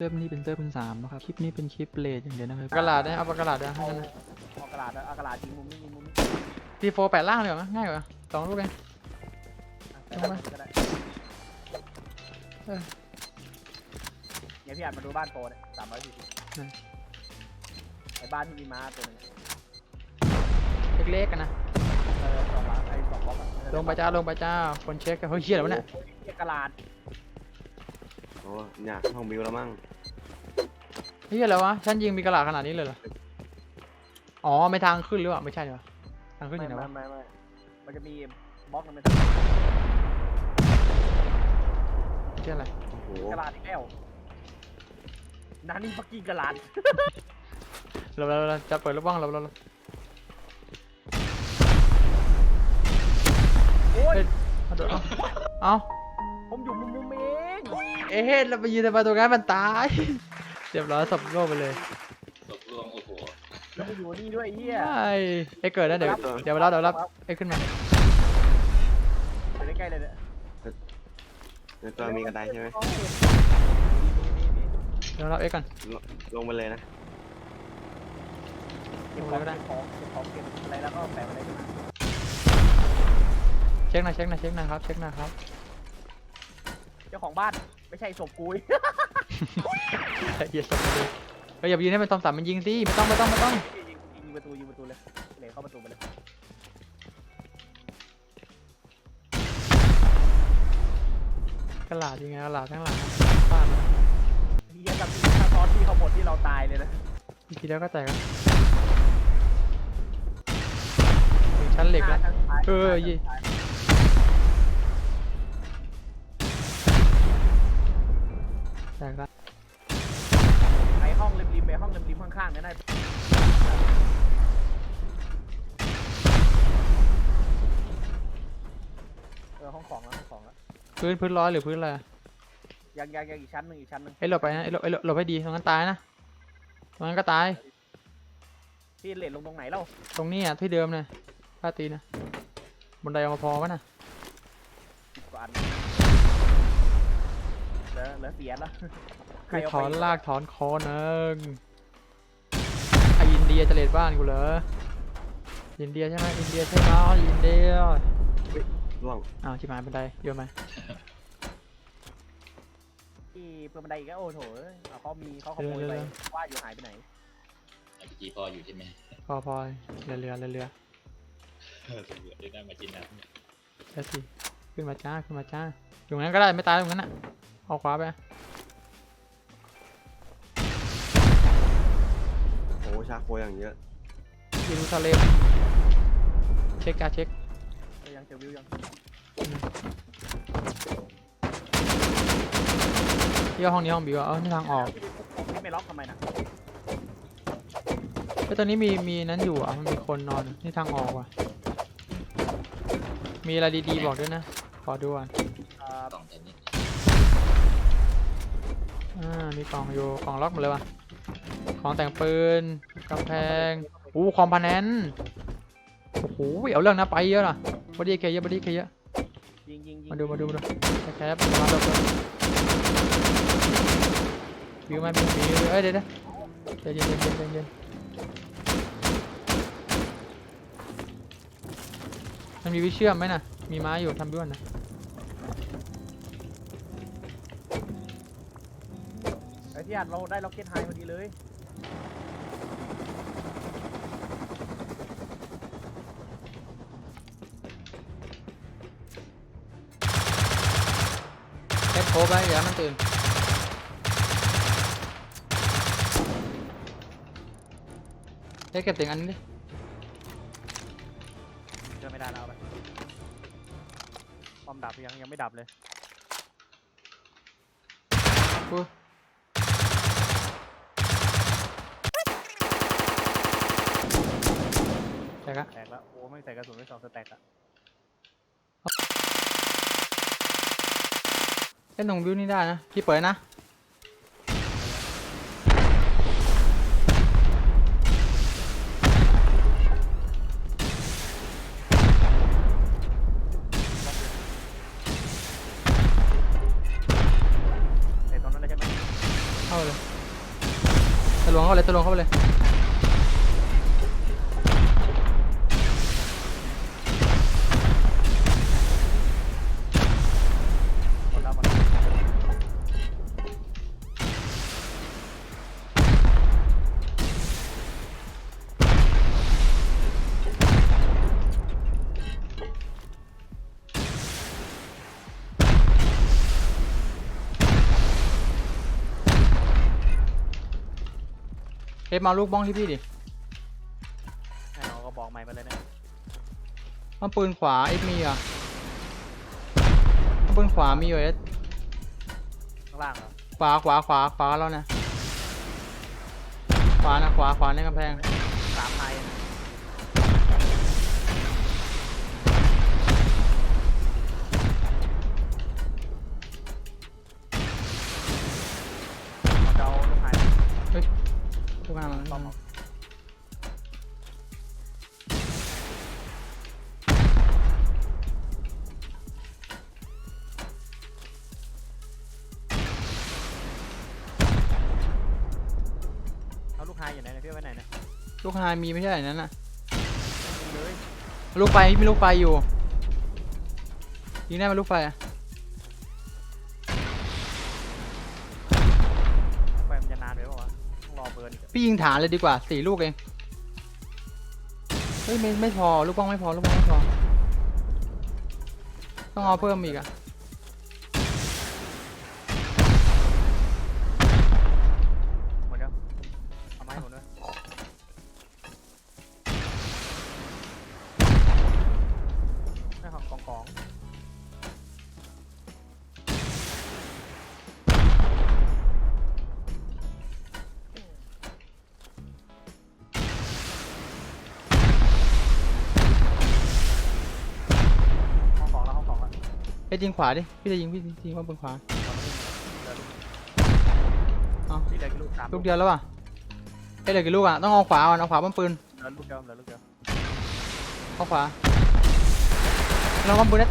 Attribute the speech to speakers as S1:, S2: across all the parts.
S1: เซิร์ฟนี้เป็นเซิร์ฟเป็นสามนะครับ คลิปนี้เป็นคลิปเลทอย่างเดียวนะครับกระดาษนะเอาปากกระดาษนะ
S2: เอา
S1: ให้กันนะ
S2: เอากระดาษเอากระดาษทิ้งมุมนี้มุมนี้
S1: ทีโฟแปดล่างเลยเหรอง่ายกว่าสองลูกเอง
S2: อะ
S1: เอาไหม
S2: ก็ได้
S1: เออ
S2: เนี่ยพี่อาจมาดูบ้านโปรเนี่ยสามร้อยสี่สิบ
S1: ไหน
S2: ไอ้บ้านที่มีม้าตัวหนึง
S1: เล็กๆกันนะ
S2: เออสองล้านไอ้สองบล็อกอะ
S1: ลงไปจ้าลงไปจ้าคนเช็คกันเฮ้ยเชี่ยอะไรวะเนี่ย
S2: โอ้โหเหี้ยกระดาษ
S3: โอ้อยากห้องบิวแล้วมั้ง
S1: เฮ้ยอะไรวะฉันยิงมีกระดาษขนาดนี้เลยเหรอ อ๋อไม่ทางขึ้นหรือเปล่าไม่ใช่เหรอทางขึ้นอยู่ไหน
S2: ไม่
S1: วะ
S2: ไม่ไม่มันจะมีบล็อกนึงเป็น
S1: เชี่ยอะไร
S3: โอ้โห
S2: กระดาษอีกแล้วนั่นนี่ปักกิ้งกระดาษ
S1: เราเราเราจะเปิดลูกบ้างเราเราเรา
S2: โอ้ย
S1: เอาเดี๋ยวเอาเอา
S2: ผมอยู่มุมมุมเอง
S1: เอ๊ะเราไปยืนทำไมตรงนั้นมันตายเรียบร้อยสับโลกไปเลย
S4: ตกลงโอ้โห
S2: แล้วกูอยู่นี่ด้วยไอ้เฮีย
S1: ใช่ไอ้เกิดนะเดี๋ยวเดี๋ยวมารับเดี๋ยวรับไอ้ขึ้นมา
S2: อยู่ใกล้ๆเลยเนี่ย
S3: ในตัวมีกระไดใช่ไหม
S2: โอ้ย
S1: เดี๋ยวรับเอ้ก่อน
S3: ลงลงไปเลยนะ
S2: เก็บของเก็บของเก็บของเก็บอะไรแล้วก็แปะอะไรขึ้นมา
S1: เช็คหนะเช็คหนะเช็คหนะครับเช็คหนะครับ
S2: เจ้าของบ้าน ไม่ใช่ศพกู
S1: ละเอียดสับเลยเฮ้ยอย่าไปยืนให้มันตอมสามมันยิงสิไม่ต้องไม่ต้องไม่ต้อง
S2: ยิงยิงยิงประตูยิงประตูเลยเลยเข้าประตูไปเลย
S1: กระหลาดยังไงกระหลาดทั้งหลังบ้านนะ
S2: เฮียกับที่ถ้าตอนที่เขาหมดที่เราตายเลยนะ
S1: อีกทีแล้วก็แตกแล้วถึงชั้นเหล็กแล้ว
S2: ทั้งท้าย
S1: เออยี่
S2: ทั้งท้าย
S1: แตกแล้ว
S2: ไปห้องริมริมไปห้องริมริมข้างๆนั่นได้เออห้องของแล้วห้องของแล้ว
S1: พื้นพื้นร้อยหรือพื้นอะไรอะ
S2: ยังยังยังอีกชั้นหนึ่งอีกชั้นหนึ่ง
S1: ไอ้ยหลบไปนะไอ้ยหลบไอ้ยหลบหลบให้ดีตรงนั้นตายนะตรงนั้นก็ตาย
S2: ที่เลนลงตรงไหนเล่า
S1: ตรงนี้อะที่เดิมเนี่ยท่าตีนะบนไดเอามาพอวะน่ะ
S2: สิบกว่าอัน เหลือเหลือเสียแล้วใคร
S1: ไป
S2: เอา
S1: ถ
S2: ไป
S1: อนลากถอนคอหนึงไออินเดียจะเลดบ้านกูเหรออินเดียใช่ไหมอินเดียใช่ไหมอินเดีย
S3: ร่วง
S1: อ้าวชิบหายบันไดโยนไหม
S2: ที่เพื่อนบันไดอีกแล้วโอ้โถเอ้ยเอาเขามีเขาขโมยไปว่าอยู่หายไปไหน
S4: เมื่อกี้พออยู่ใช่ไหม
S1: พอพอเรือเรือเรือเรือ
S4: เออตำรวจได้ได้มากินน้ำเนี่ย
S1: เดี๋ยวสิขึ้นมาจ้าขึ้นมาจ้าอยู่งั้นก็ได้ไม่ตายตรงนั้นอะ เอาขวาไป
S3: โอ้โหชาโคอย่างเยอะ
S1: เยรูซาเล็มเช็คจ้าเช็ค
S2: เออยังเจอวิวยัง
S1: ที่ว่าห้องนี้ห้องบิวอะเออนี่ทางออก
S2: นี่ไม่ล็อกทำไมนะ
S1: เฮ้ยตอนนี้มีมีนั้นอยู่อะมันมีคนนอนนี่ทางออกว่ะมีอะไรดีๆบอกด้วยนะขอดูอะ
S2: อ่า
S1: มีกล่องอยู่กล่องล็อกหมดเลยว่ะของแต่งปืนกำแพงอู้คอมพานแนนโอ้โหเอาเรื่องนะไปเยอะนะบอดี้เคเยอะบอดี้เคเยอะ
S2: ยิงยิงยิง
S1: มาดูมาดูมาดูแคปมาดูบิวไหมบิวบิวเอ้ยเดี๋ยวเดี๋ยวเย็นเย็นเย็นเย็นเย็นมันมีวิเชื่อมไหมน่ะมีไม้อยู่ทำด้วยนะ
S2: ที่อัดเราได้ล็อกเก็ตไฮพอดีเลย
S1: เซ็ตโคบไปอย่าให้มันตื่นเฮ้ยเก็บเสียงอันนี้ดิ
S2: เจอไม่ได้แล้วเอาไปความดับยังยังไม่ดับเลย
S1: กู แต่ก็
S2: แตกแล้วโอ้ไม่ใส่กระสุนไม่สองสแต็กอะ
S1: เล่นตรงบิวนี่ได้นะ พี่เปิดนะ
S2: แต่ตอนนั้นเลยใช่ไหม
S1: เข้าเลยะลวงเข้าไปเลยทะลวงเข้าไปเลย ฟมาลูกบ้องที่พี่ดิ
S2: ให้เอาก็บอกใหม่มาเลยนะ
S1: มันปืนขวาเอฟมีอะปืนขวามีอยู่เอส
S2: ข้างล่างเหรอ
S1: ขวาขวาขวาขวาแล้วนะขวานะขวาขวาในกำแพง
S2: สามไทย ต่อมเอาลูกหายอยู่ไหนเนี่ยพี่เอาไว้ไหนเนี่ย
S1: ลูกไฮมีไม่ใช่อันนั้นน่ะ
S2: มีเลย
S1: ลูกไฟมีลูกไฟอยู่ยิงได้ไหมลูกไฟอะ พี่ยิงฐานเลยดีกว่าสี่ลูกเอง เฮ้ยไม่ไม่พอ ลูกบ้องไม่พอ ลูกบ้องไม่พอ ต้องเอาเพิ่มอีกอะ
S2: ย
S1: ยิงขวาดิ พี่จะยิงพี่ยิงว่าบนขวาเอา
S2: ที่เหลือกี่ลูกสาม
S1: ลูกเดียวแล้วอะเอ้ยเหลือกี่ลูกอะ ต้องเอาขวาก่อนเอาขวาป้อมปืน
S2: เหลือลูกเดียวเหลือลูกเดียว
S1: เอาขวาเราป้อมปืนได้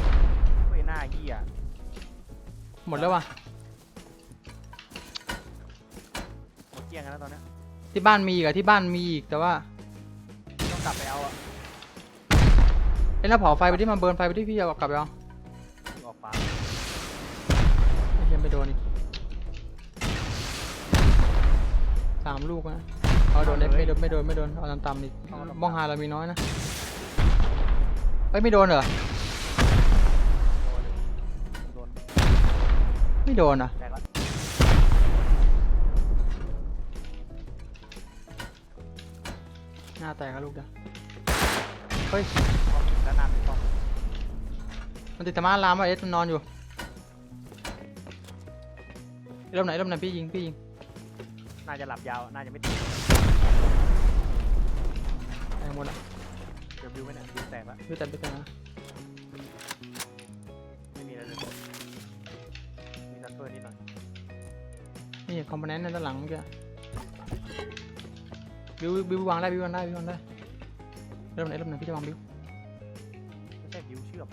S2: เฮ้ยหน้าเหี้ย
S1: หมดแล้วว่ะ
S2: หมดเกลี้ยงกันแล้วตอนเนี้ย
S1: ที่บ้านมีอีกอะที่บ้านมีอีกแต่ว่า
S2: ต้องกลับไปเอาอะ
S1: เอ้ยแล้วเผาไฟไปที่มาเบิร์นไฟไปที่พี่เอากลับไปเอา ไอ้เหี้ยังไปโดนอีกสามลูกนะเอาโดนได้ไม่โดนไม่โดนไม่โดนเอาตามๆอีกบ้องหาเรามีน้อยนะเอ้ยไม่โดนเหรอ
S2: โดน
S1: ไม่โดนอะ
S2: แตกแล้ว
S1: หน้าแตกอะลูกเดียวเฮ้ย
S2: แล้วน้ำถึงป้อม
S1: มันติดธรรมะลามว่ะเอสมันนอนอยู่ เริ่มไหนเริ่มไหนพี่ยิงพี่ยิง
S2: น่าจะหลับยาว น่าจะไม่ติด
S1: แตกหมดละ
S2: เดี๋ยวบิวไม่เนี่ยบิวแตกแล้ว
S1: พี่แต่พี่แต่นะ
S2: ไม่มีอะไรเลย มีซัตเฟอร์นิดหน่อย
S1: นี่คอมโพเนนต์ในด้านหลังเมื่อกี้บิวบิววางได้บิววางได้บิววางได้เริ่มไหนเริ่มไหนพี่จะวางบิว
S2: ไม่ใช่บิวเชื่อม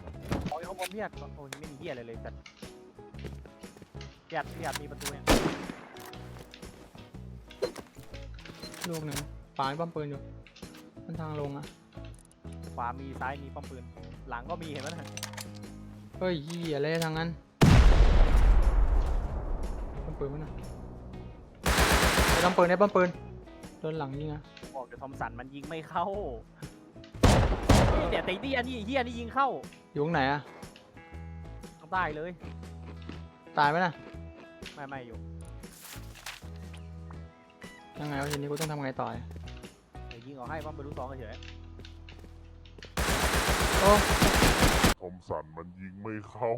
S2: โอ้ยเขาบอมเพียดโอ้ยไม่มีเหี้ยอะไรเลยจัดเพียดเพียดมีประตูเนี่ย
S1: ลูกหนึ่งฝาป้อมปืนอยู่ มันทางลงอะ
S2: ขวามีซ้ายมีป้อมปืน หลังก็มีเห็นไหมนะ
S1: เฮ้ยยี่อะไรทางนั้นป้อมปืนมั้ยนะไอ้ป้อมปืนไอ้ป้อมปืนโดนหลังยิงอะ
S2: บอกเดี๋ยวทอมสันมันยิงไม่เข้าแต่ตีเดียนี่เฮียนี่ยิงเข้า
S1: อยู่ตรงไหนอะ
S2: ต้องได้เลย
S1: ตายไหมน่ะ
S2: ไม่ไม่อยู่
S1: ยังไงวะทีนี้กูต้องทำไงต่ออะ
S2: เดี๋ยวยิงออกให้ป้อมไปรู้สองเฉย
S1: โอ้
S5: ทอมสันมันยิงไม่เข้า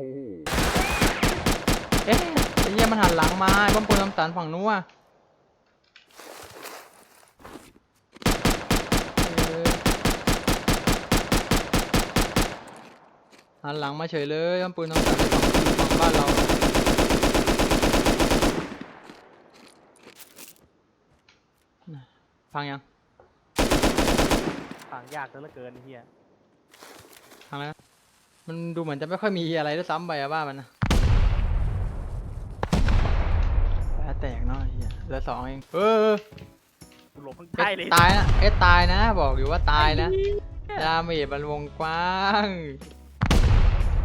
S1: เอ๊ะไอ้เหี้ยมันหันหลังมาไอ้ป้อมปืนลำตันฝั่งนู้นอะเออหันหลังมาเฉยเลยป้อมปืนลำตันฝั่งฝั่งบ้านเราน่ะ พังยัง
S2: ต่างยากเหลือเกินไอ้เฮีย
S1: พังแล้วนะมันดูเหมือนจะไม่ค่อยมีอะไรด้วยซ้ำไปอะบ้านมันนะแผลแตกเนาะไอ้เฮียเหลือสองเองเออ
S2: กูหลบข้าง
S1: เอ
S2: ใต้
S1: ส
S2: เลย
S1: ตายนะเอสตายนะ บอกอยู่ว่าตายนะดาเมจมันวงกว้าง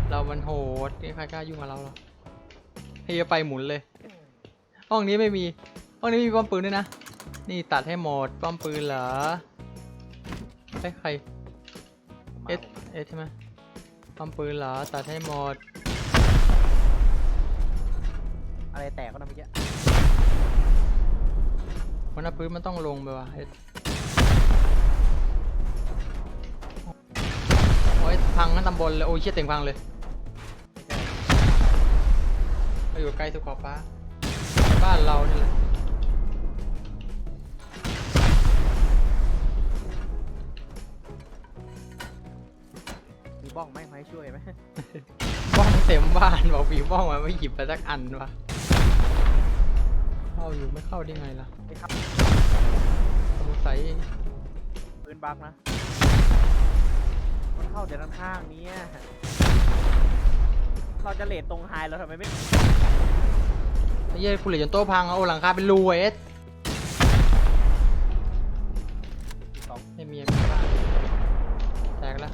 S1: เรามันโหดไม่ใครกล้ายุ่งกับเราหรอกเฮียไปหมุนเลยห้องนี้ไม่มีห้องนี้มีป้อมปืนด้วยนะ นี่ตัดให้หมดป้อมปืนเหรอเอ้ยใคร
S2: มา
S1: เอสเอสใช่ไหมป้อมปืนเหรอตัดให้หมด
S2: อะไรแตกก็นะเมื่อกี้
S1: วันนั้นปืนมันต้องลงไปว่ะเอสโอ้ยพังทั้งตำบลเลยโอ้ยเชี่ยเต็งพังเลย
S2: ไม่ใช่
S1: เราอยู่ใกล้สุขอบฟ้า บ้านเรานี่แหละ ต็มบ้านบอกผีบ้องมาไม่หยิบไปสักอันวะเข้าอยู่ไม่เข้าได้ไงล่ะ
S2: ไอ้ครับ
S1: สงสัย
S2: ปืนบักนะ มันเข้าแต่ด้านข้างเนี้ยเราจะเลทตรงไฮเราทำไมไม่
S1: ไอ้เหี้ยกูเหลือจนโต๊ะพังอะโอ้หลังคาเป็นรูอะเอส
S2: สอง
S1: ไม่มีอะไรบ้างแตกแล้ว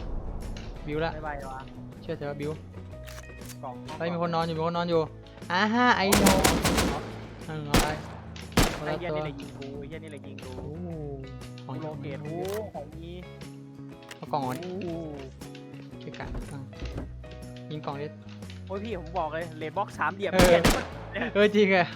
S1: บิวละ
S2: ไม่ใบวะ
S1: เชื่อเถอะว่าบิว
S2: กล่อง
S1: เฮ้ยมีคนนอนอยู่มีคนนอนอยู่อ่าฮะไอ้โนอืมอะไรคน
S2: ไอ้
S1: ละ
S2: เหี้ย
S1: ตัว
S2: นี่เลยยิงกูไอ้เหี้ยนี่เลยยิงกู
S1: โอ้ของ
S2: กูโลเกต
S1: โอ้
S2: โอ้ของนี้
S1: เอากล่องก่อน
S2: โอ้
S1: เกะกะอะยิงกล่องนิด
S2: โอ้ยพี่ผมบอกเลยเลดบ็อกสามเหลี่ยม
S1: เออ
S2: เหี้ย
S1: เออจริงอะ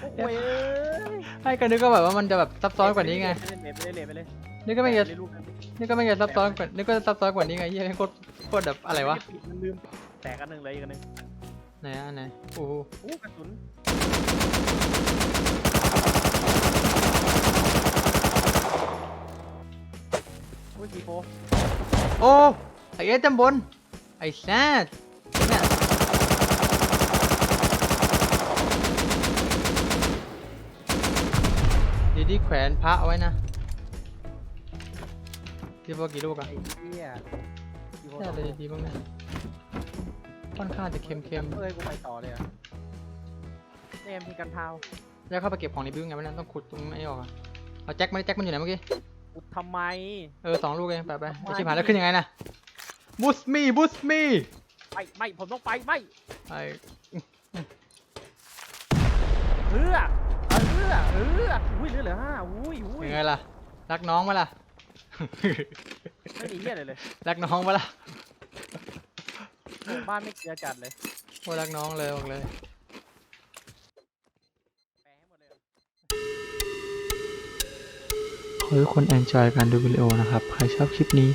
S2: โอ้โหเอ้ย
S1: ให้กันนึกก็แบบว่ามันจะแบบซับซ้อนกว่านี้ไง
S2: ไปเลยไปเลยเลทไปเลย
S1: นี่ก็ไม่
S2: เล
S1: จะ
S2: ทลูกนั้น
S1: นี่ก็ไม่จะซับซ้อนกว่านี่ก็ซับซ้อนกว่านี้ไงเหี้ยโคตรโคตรแบบอะไรวะ
S2: มันลืม แตกอันหนึ่งเลยอีกอันหนึ่ง
S1: ไหนอะอันไหนโอ้โห
S2: อู้กระสุนโอ้ยซีโฟ
S1: โอ้ไอเอสจำบน ไอ้แซดเนี่ยดีดีแขวนพระเอาไว้นะที่พอกี่ลูกอะ
S2: ไอ้เหี้ยซีโฟ
S1: แค่อะไรดีๆบ้างเนี่ย ค่อนข้างจะเค็ม
S2: เอ้ยกูไปต่อเลยเหรอะเอ็มมีกันเท้า
S1: ๆแล้วเข้าไปเก็บของในบิ้วไงไม่นั้นต้องขุดตรงไม่ออกอะเอาแจ็คมาดิแจ็คมันอยู่ไหนเมื่อกี้
S2: กูทำไม
S1: เออสองลูกเองไปไป
S2: ไม่
S1: ไอชิบหายแล้วขึ้นยังไงนะบูสมีบูสมี
S2: ไม่ไม่ผมต้องไปไม่
S1: ไอ
S2: เฮือเฮือเฮืออุ้ยเหลือเหลือห้าอุ้ยอุ้ย
S1: ยังไงล่ะรักน้องมาล่ะ
S2: ไม่มีเหี้ยอะไรเลย
S1: รักน้องมาล่ะ
S2: บ้านไม่เกลือจัดเลย
S1: โอ้รักน้องเลยบอกเลย
S2: แปลให้หมดเลย
S1: ขอให้ทุกคนแอนจอยการดูวิดีโอนะครับ ใครชอบคลิปนี้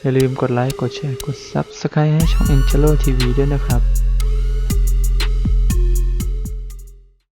S1: อย่าลืมกดไลค์ กดแชร์ กด Subscribe ให้ช่อง Angelo TV ด้วยนะครับ